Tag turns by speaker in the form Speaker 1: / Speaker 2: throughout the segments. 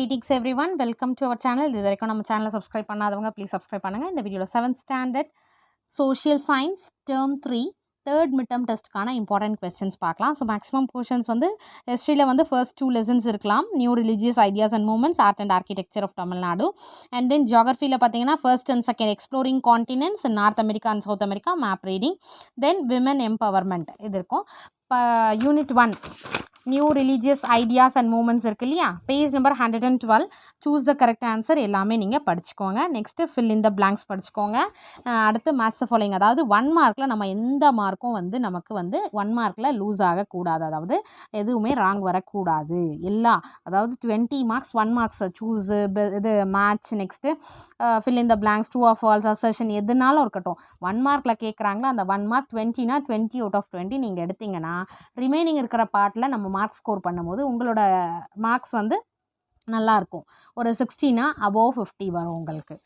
Speaker 1: Greetings everyone welcome to our channel இது வரைக்கும் நம்ம சேனலை சப்ஸ்கிரைப் பண்ணாதவங்க ப்ளீஸ் சப்ஸ்கிரைப் பண்ணுங்கள் இந்த வீடியோவில் seventh standard social science term three third midterm டெஸ்ட்டுக்கான important questions பார்க்கலாம். ஸோ மேக்ஸிமம் போர்ஷன்ஸ் வந்து ஹிஸ்ட்ரியில் வந்து ஃபர்ஸ்ட் டூ லெசன்ஸ் இருக்கலாம். New religious ideas and movements art and architecture of Tamil Nadu and then ஜியாகிரஃபியில் பார்த்தீங்கன்னா first and second exploring continents north America and south America map reading then women empowerment இது இருக்கும். Unit one new religious ideas and movements இருக்கு இல்லையா? Page number hundred and twelve choose the correct answer எல்லாமே நீங்கள் படிச்சுக்கோங்க. Next fill in the blanks படிச்சுக்கோங்க. அடுத்து match following அதாவது ஒன் மார்க்கில் நம்ம எந்த மார்க்கும் வந்து நமக்கு வந்து ஒன் மார்க்கில் லூஸ் ஆகக்கூடாது. அதாவது எதுவுமே ராங் வரக்கூடாது. எல்லா அதாவது twenty marks one marks choose இது match next fill in the blanks true or false assertion எதுனாலும் இருக்கட்டும். ஒன் மார்க்கில் கேட்குறாங்களா அந்த ஒன் மார்க் டுவெண்ட்டினா டுவெண்ட்டி அவுட் ஆஃப் டுவெண்ட்டி நீங்கள் எடுத்தீங்கன்னா ரிமைனிங் இருக்கிற பார்ட்டில் நம்ம மார்க் ஸ்கோர் பண்ணும்போது உங்களோட மார்க்ஸ் வந்து நல்லாயிருக்கும். ஒரு சிக்ஸ்டினா அபோவ் ஃபிஃப்டி வரும் உங்களுக்கு.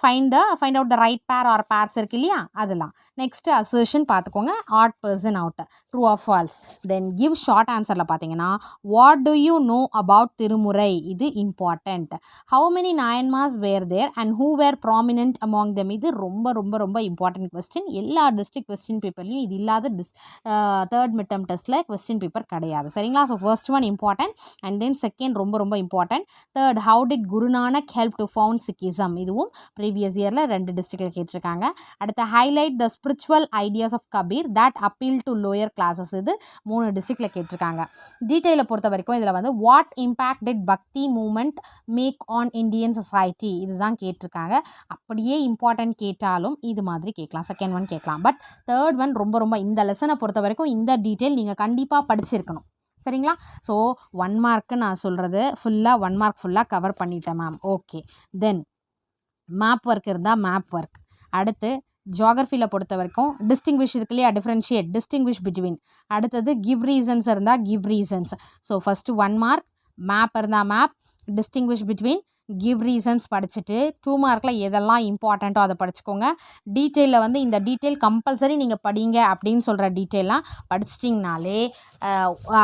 Speaker 1: Find the find out the right pair or pairs இருக்கு இல்லையா? அதெல்லாம். நெக்ஸ்ட் அசர்ஷன் பார்த்துக்கோங்க. Odd person out true or false then give short ஆன்சரில் பார்த்தீங்கன்னா what do you know about Thirumurai? இது important how many Nayanmars were there and who were prominent among them இது ரொம்ப ரொம்ப ரொம்ப இம்பார்ட்டன்ட் கொஸ்டின் எல்லா district question பேப்பர்லையும் இது இல்லாத டிஸ் தேர்ட் மிட்டம் டெஸ்ட்டில் கொஸ்டின் பேப்பர் கிடையாது. சரிங்களா? So first one important and then second ரொம்ப ரொம்ப important third how did Guru Nanak help to found Sikhism இதுவும் ப்ரீவியஸ் இயரில் ரெண்டு டிஸ்ட்ரிக்டில் கேட்டிருக்காங்க. அடுத்து highlight the spiritual ideas of Kabir that appeal to lower classes இது மூணு டிஸ்ட்ரிக்டில் கேட்டிருக்காங்க. டீட்டெயிலை பொறுத்த வரைக்கும் இதில் வந்து what impact did Bhakti movement make on Indian society இதுதான் கேட்டிருக்காங்க. அப்படியே இம்பார்ட்டன்ட் கேட்டாலும் இது மாதிரி கேட்கலாம். செகண்ட் ஒன் கேட்கலாம். பட் தேர்ட் ஒன் ரொம்ப ரொம்ப இந்த லெசனை பொறுத்த வரைக்கும் இந்த டீட்டெயில் நீங்கள் கண்டிப்பாக படிச்சிருக்கணும். சரிங்களா? ஸோ ஒன் மார்க்கு நான் சொல்கிறது ஃபுல்லாக ஒன் மார்க் ஃபுல்லாக கவர் பண்ணிட்டேன் ma'am okay then map work இருந்தால் மேப் ஒர்க் அடுத்து ஜியாகிரஃபியில் பொறுத்த வரைக்கும் டிஸ்டிங்விஷ் இருக்கு இல்லையா டிஃப்ரென்ஷியேட் டிஸ்டிங்விஷ் பிட்வீன் அடுத்தது கிவ் ரீசன்ஸ் இருந்தால் give reasons so first one mark map இருந்தால் map distinguish between give reasons படிச்சுட்டு டூ மார்க்கில் எதெல்லாம் இம்பார்ட்டண்ட்டோ அதை படிச்சுக்கோங்க. டீட்டெயிலில் வந்து இந்த டீட்டெயில் கம்பல்சரி நீங்கள் படிங்க அப்படின்னு சொல்கிற டீட்டெயிலாம் படிச்சிட்டிங்கனாலே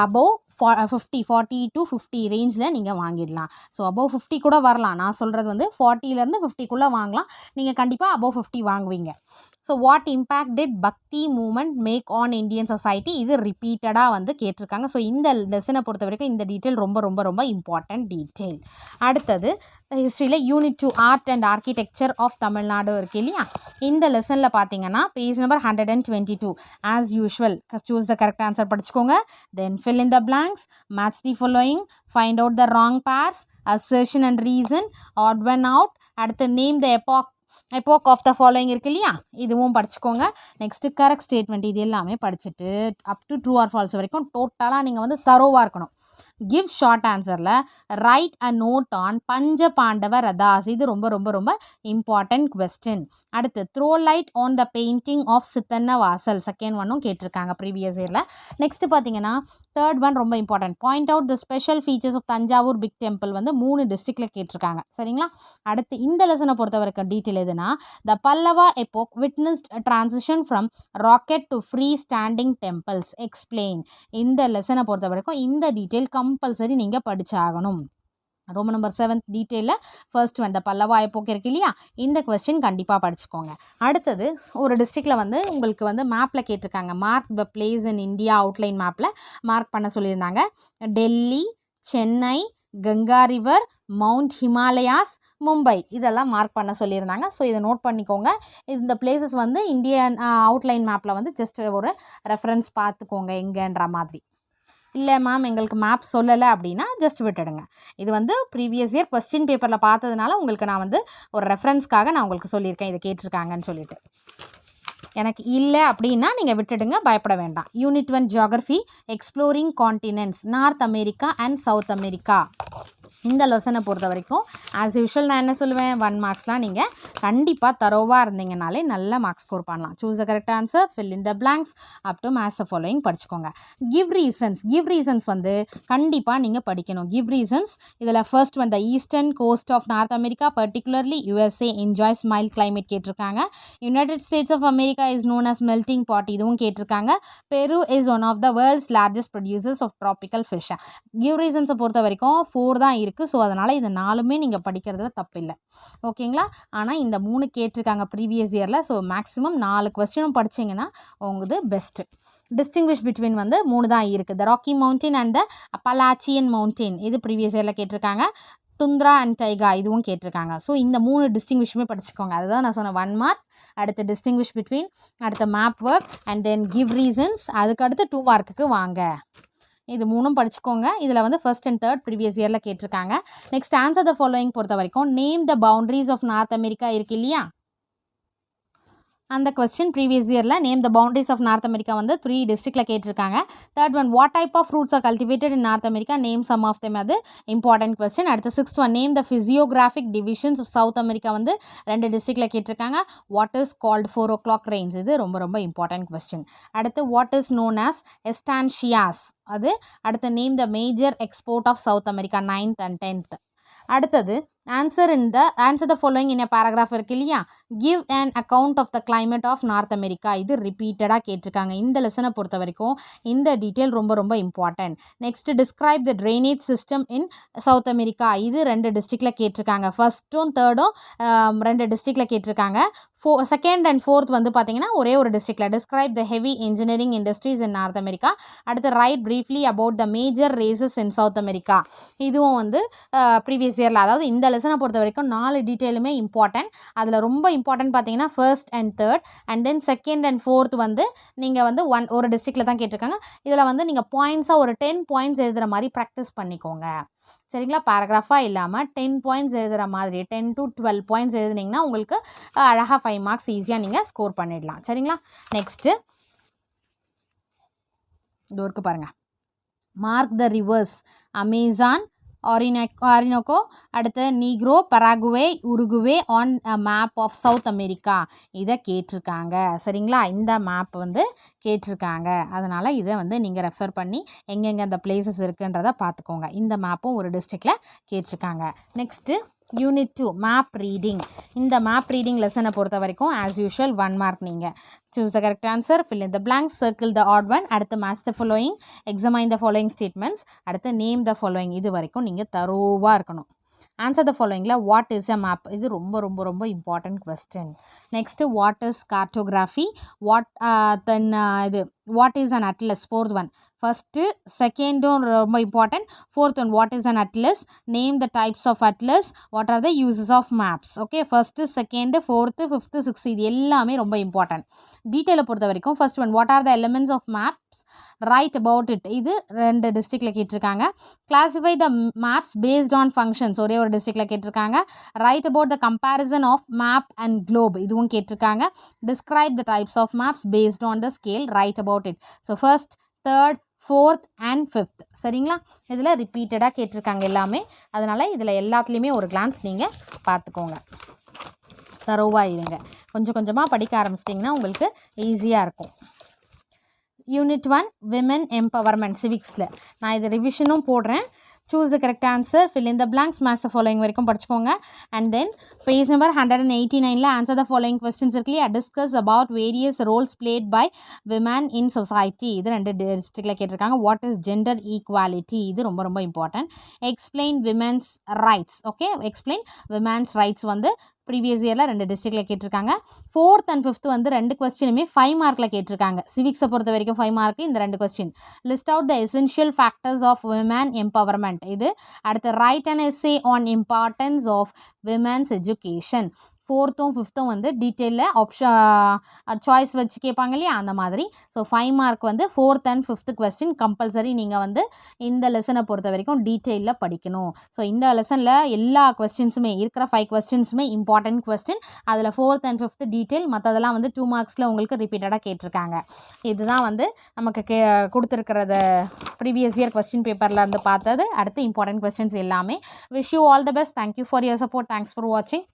Speaker 1: அபோவ் ஃபா ஃபிஃப்டி ஃபார்ட்டி டு ஃபிஃப்டி ரேஞ்சில் நீங்கள் வாங்கிடலாம். ஸோ அபோவ் ஃபிஃப்டி கூட வரலாம். நான் சொல்கிறது வந்து ஃபார்ட்டிலேருந்து ஃபிஃப்டிக்குள்ளே வாங்கலாம். நீங்கள் கண்டிப்பாக அபோவ் ஃபிஃப்டி வாங்குவீங்க. So what impact did Bhakti movement make on Indian society இது ரிப்பீட்டடாக வந்து கேட்டிருக்காங்க. ஸோ இந்த லெசனை பொறுத்த வரைக்கும் இந்த டீட்டெயில் ரொம்ப ரொம்ப ரொம்ப இம்பார்ட்டன்ட் டீட்டெயில் அடுத்தது ஹிஸ்ட்ரியில் unit two art and architecture of Tamil Nadu இருக்கு இல்லையா? இந்த லெசனில் பார்த்தீங்கன்னா page number hundred and twenty two as usual choose the correct answer படிச்சுக்கோங்க. Then fill in the blanks match the following find out the wrong pairs assertion and reason odd one out அடுத்து name the epoch epoch of the following இருக்கு இல்லையா? இதுவும் படிச்சுக்கோங்க. Next correct statement இது எல்லாமே படிச்சுட்டு up to true or false வரைக்கும் டோட்டலாக நீங்கள் வந்து தரோவாக இருக்கணும். Give short ஆன்சரில் write a note on Pancha Pandava Rathas இது ரொம்ப ரொம்ப ரொம்ப இம்பார்ட்டன்ட் கொஸ்டின் அடுத்து throw light on the painting of Sittanavasal second ஒன்னும் கேட்டிருக்காங்க ப்ரீவியஸ் இயரில் நெக்ஸ்ட் பார்த்தீங்கன்னா தேர்ட் ஒன் ரொம்ப important point out the special features of Thanjavur big temple வந்து மூணு டிஸ்ட்ரிக்டில் கேட்டிருக்காங்க. சரிங்களா? அடுத்து இந்த லெசனை பொறுத்த வரைக்கும் டீட்டெயில் எதுனா the Pallava epoch witnessed transition from rock cut to free standing temples explain இந்த லெசனை பொறுத்த வரைக்கும் இந்த டீட்டெயில் கம் கம்பல்சரி நீங்கள் படிச்சாகணும். ரோம் நம்பர் செவன்த் டீட்டெயிலில் ஃபர்ஸ்ட் இந்த பல்லவா எப்போக்கு இருக்கு இல்லையா? இந்த கொஸ்டின் கண்டிப்பாக படிச்சுக்கோங்க. அடுத்தது ஒரு டிஸ்ட்ரிக்டில் வந்து உங்களுக்கு வந்து மேப்பில் கேட்டிருக்காங்க. Mark the place in India outline மேப்பில் மார்க் பண்ண சொல்லியிருந்தாங்க. Delhi Chennai Ganga river mount Himalayas Mumbai. இதெல்லாம் மார்க் பண்ண சொல்லியிருந்தாங்க. ஸோ இதை நோட் பண்ணிக்கோங்க. இந்த பிளேசஸ் வந்து இந்தியன் அவுட்லைன் மேப்பில் வந்து ஜஸ்ட் ஒரு ரெஃபரன்ஸ் பார்த்துக்கோங்க. எங்கேன்ற மாதிரி. இல்லை மேம் எங்களுக்கு மேப் சொல்லலை அப்படின்னா ஜஸ்ட் விட்டுடுங்க. இது வந்து ப்ரீவியஸ் இயர் கொஸ்டின் பேப்பரில் பார்த்ததுனால உங்களுக்கு நான் வந்து ஒரு ரெஃபரன்ஸ்க்காக நான் உங்களுக்கு சொல்லியிருக்கேன் இதை கேட்டிருக்காங்கன்னு சொல்லிட்டு. எனக்கு இல்லை அப்படின்னா நீங்கள் விட்டுடுங்க பயப்பட வேண்டாம். Unit one geography exploring continents north America and south America இந்த லெசனை பொறுத்த வரைக்கும் ஆஸ் யூஷுவல் நான் என்ன சொல்லுவேன்? ஒன் மார்க்ஸ்லாம் நீங்கள் கண்டிப்பாக தரோவாக இருந்தீங்கனாலே நல்ல மார்க்ஸ் ஸ்கோர் பண்ணலாம். Choose the correct answer fill in the blanks up to match following படிச்சுக்கோங்க. கிவ் ரீசன்ஸ் கிவ் ரீசன்ஸ் வந்து கண்டிப்பாக நீங்கள் படிக்கணும். கிவ் ரீசன்ஸ் இதில் ஃபர்ஸ்ட் வந்து eastern coast of north America particularly USA enjoys mild climate கேட்டிருக்காங்க. United States of America is known as melting pot இதுவும் கேட்டிருக்காங்க. Peru is one of the world's largest producers of tropical fish give ரீசன்ஸை பொறுத்த வரைக்கும் four தான் இருக்குது இருக்குது so அதனால் இந்த நாலுமே நீங்கள் படிக்கிறதுல தப்பில்லை. ஓகேங்களா? ஆனால் இந்த மூணு கேட்டிருக்காங்க ப்ரீவியஸ் இயரில் ஸோ மேக்ஸிமம் நாலு கொஸ்டினும் படிச்சிங்கன்னா உங்களுது பெஸ்ட்டு டிஸ்டிங்விஷ் பிட்வீன் வந்து மூணு தான் இருக்குது the Rocky mountain and the Appalachian mountain இது ப்ரீவியஸ் இயரில் கேட்டிருக்காங்க. துந்த்ரா அண்ட் டைகா இதுவும் கேட்டிருக்காங்க. ஸோ இந்த மூணு டிஸ்டிங்விஷுமே படிச்சுக்கோங்க. அதுதான் நான் சொன்னேன் ஒன் மார்க் அடுத்து டிஸ்டிங்விஷ் பிட்வீன் அடுத்த map work and then give reasons அதுக்கடுத்து டூ மார்க்குக்கு வாங்க. இது மூணும் படிச்சுக்கோங்க. இதில் வந்து ஃபர்ஸ்ட் அண்ட் தேர்ட் ப்ரீவியஸ் இயரில் கேட்டிருக்காங்க. நெக்ஸ்ட் ஆன்சர் த ஃபாலோயிங் பொறுத்த வரைக்கும் name the boundaries of north America இருக்கு இல்லையா? அந்த கொஸ்டின் ப்ரீவியஸ் இயரில் name the boundaries of north America வந்து த்ரீ டிஸ்ட்ரிக்டில் கேட்டிருக்காங்க. Third one what type of fruits are cultivated in north America name some of them அது இம்பார்ட்டன்ட் கொஸ்டின் அடுத்து sixth one name the physiographic divisions of south America வந்து ரெண்டு டிஸ்ட்ரிக்டில் கேட்டிருக்காங்க. What is called four o'clock rains இது ரொம்ப ரொம்ப important question அடுத்து what is known as estancias அது அடுத்து name the major export of South America ninth and tenth அடுத்தது answer in the answer the following in paragraph இருக்கு இல்லையா? Give and account of the climate of North America இது ரிப்பீட்டடாக கேட்டிருக்காங்க. இந்த லெசனை பொறுத்த வரைக்கும் இந்த டீட்டெயில் ரொம்ப ரொம்ப important next describe the drainage system in South America இது ரெண்டு டிஸ்ட்ரிக்டில் கேட்டிருக்காங்க. ஃபஸ்ட்டும் தேர்டும் ரெண்டு டிஸ்ட்ரிக்டில் கேட்டிருக்காங்க. ஃபோ செகண்ட் அண்ட் ஃபோர்த் வந்து பார்த்தீங்கன்னா ஒரே ஒரு டிஸ்ட்ரிக்டில் describe the heavy engineering industries in North America அடுத்து write briefly about the major races in South America இதுவும் வந்து ப்ரீவியஸ் இயரில் அதாவது இந்த லெசனை பொறுத்த வரைக்கும் நாலு டீட்டெயிலுமே இம்பார்ட்டன்ட் அதில் ரொம்ப இம்பார்ட்டன்ட் பார்த்தீங்கன்னா first and third and then second and fourth வந்து நீங்கள் வந்து ஒன் ஒரு டிஸ்ட்ரிக்டில் தான் கேட்டிருக்காங்க. இதில் வந்து நீங்கள் பாயிண்ட்ஸாக ஒரு டென் பாயிண்ட்ஸ் எழுதுகிற மாதிரி ப்ராக்டிஸ் பண்ணிக்கோங்க. சரிங்களா? பேராகிராஃபாக இல்லாமல் டென் பாயிண்ட்ஸ் எழுதுகிற மாதிரி டென் டு டுவெல் பாயிண்ட்ஸ் எழுதுனீங்கன்னா உங்களுக்கு அழகாக ஃபைவ் மார்க்ஸ் ஈஸியாக நீங்கள் ஸ்கோர் பண்ணிடலாம். சரிங்களா? நெக்ஸ்ட்டு டோருக்கு பாருங்கள் மார்க் த ரிவர்ஸ் அமேசான் ஆரினக் ஆரினோக்கோ அடுத்து Negro Paraguay Uruguay on map of South America இதை கேட்டிருக்காங்க. சரிங்களா? இந்த மேப் வந்து கேட்டிருக்காங்க. அதனால் இதை வந்து நீங்கள் ரெஃபர் பண்ணி எங்கெங்கே அந்த பிளேசஸ் இருக்குன்றதை பார்த்துக்கோங்க. இந்த மேப்பும் ஒரு டிஸ்ட்ரிக்டில் கேட்டிருக்காங்க. Next unit two map reading இந்த மேப் ரீடிங் லெசனை பொறுத்த வரைக்கும் ஆஸ் யூஷுவல் ஒன் மார்க் நீங்கள் choose the correct answer fill in the blank circle the odd one அடுத்து match the following examine the following statements அடுத்து நேம் த ஃபாலோயிங் இது வரைக்கும் நீங்கள் தரோவாக இருக்கணும். ஆன்சர் த ஃபாலோயிங்கில் வாட் இஸ் எ மேப் இது ரொம்ப ரொம்ப ரொம்ப important question next what is cartography what then இது what is an atlas fourth one first செகண்டும் ரொம்ப important fourth one what is an atlas name the types of atlas what are the uses of maps okay first second fourth fifth sixth இது எல்லாமே ரொம்ப important டீட்டெயிலை பொறுத்த வரைக்கும் first one what are the elements of maps write about it இது ரெண்டு டிஸ்ட்ரிக்டில் கேட்டிருக்காங்க. Classify the maps based on functions ஒரே ஒரு டிஸ்ட்ரிக்டில் கேட்டிருக்காங்க. Write about the comparison of map and globe இதுவும் கேட்டிருக்காங்க. Describe the types of maps based on the scale write about it so first third fourth and fifth சரிங்களா? இதில் ரிப்பீட்டடாக கேட்டிருக்காங்க எல்லாமே. அதனால் இதில் எல்லாத்துலேயுமே ஒரு கிளான்ஸ் நீங்கள் பார்த்துக்கோங்க. தரோவாக இருங்க. கொஞ்சம் கொஞ்சமாக படிக்க ஆரம்பிச்சிட்டிங்கன்னா உங்களுக்கு ஈஸியாக இருக்கும். யூனிட் ஒன் விமன் எம்பவர்மெண்ட் சிவிக்ஸில் நான் இது ரிவிஷனும் போடுறேன். Choose the correct answer fill in the blanks match following வரைக்கும் படிச்சுக்கோங்க. And then page number hundred and eighty நைனில் ஆன்சர் த ஃபாலோயிங் கொஸ்டின்ஸ் இருக்கு இல்லையா? Discuss about various roles played by women in society இது ரெண்டு டிஸ்ட்ரிக்டில் கேட்டிருக்காங்க. வாட் இஸ் ஜெண்டர் ஈக்குவாலிட்டி இது ரொம்ப ரொம்ப important explain women's rights okay explain women's rights வந்து ப்ரீவியஸ் இயரில் ரெண்டு டிஸ்ட்ரிக்டில் கேட்டிருக்காங்க. ஃபோர்த் அண்ட் ஃபிஃப்த் வந்து ரெண்டு கொஸ்டினுமே ஃபைவ் மார்க்கில் கேட்டிருக்காங்க. சிவிக்ஸை பொறுத்த வரைக்கும் ஃபைவ் மார்க் இந்த ரெண்டு question list out the essential factors of women empowerment இது அடுத்து write and essay on importance of women's education ஃபோர்த்தும் ஃபிஃப்த்தும் வந்து டீட்டெயிலில் ஆப்ஷன் சாய்ஸ் வச்சு கேட்பாங்க இல்லையா? அந்த மாதிரி. ஸோ ஃபைவ் மார்க் வந்து fourth and fifth question compulsory நீங்கள் வந்து இந்த லெசனை பொறுத்த வரைக்கும் டீட்டெயிலில் படிக்கணும். ஸோ இந்த லெசனில் எல்லா கொஸ்டின்ஸுமே இருக்கிற ஃபைவ் கொஸ்டின்ஸுமே இம்பார்ட்டன்ட் கொஸ்டின் அதில் ஃபோர்த் அண்ட் ஃபிஃப்த்து டீட்டெயில் மற்றதெல்லாம் வந்து டூ மார்க்ஸில் உங்களுக்கு ரிப்பீட்டடாக கேட்டிருக்காங்க. இதுதான் வந்து நமக்கு கே கொடுத்துருக்கிறத ப்ரீவியஸ் இயர் கொஸ்டின் பேப்பரில் இருந்து பார்த்தது. அடுத்து இம்பார்ட்டன்ட் கொஸ்டின்ஸ் எல்லாமே. Wish you all the best thank you for your support thanks for வாட்சிங்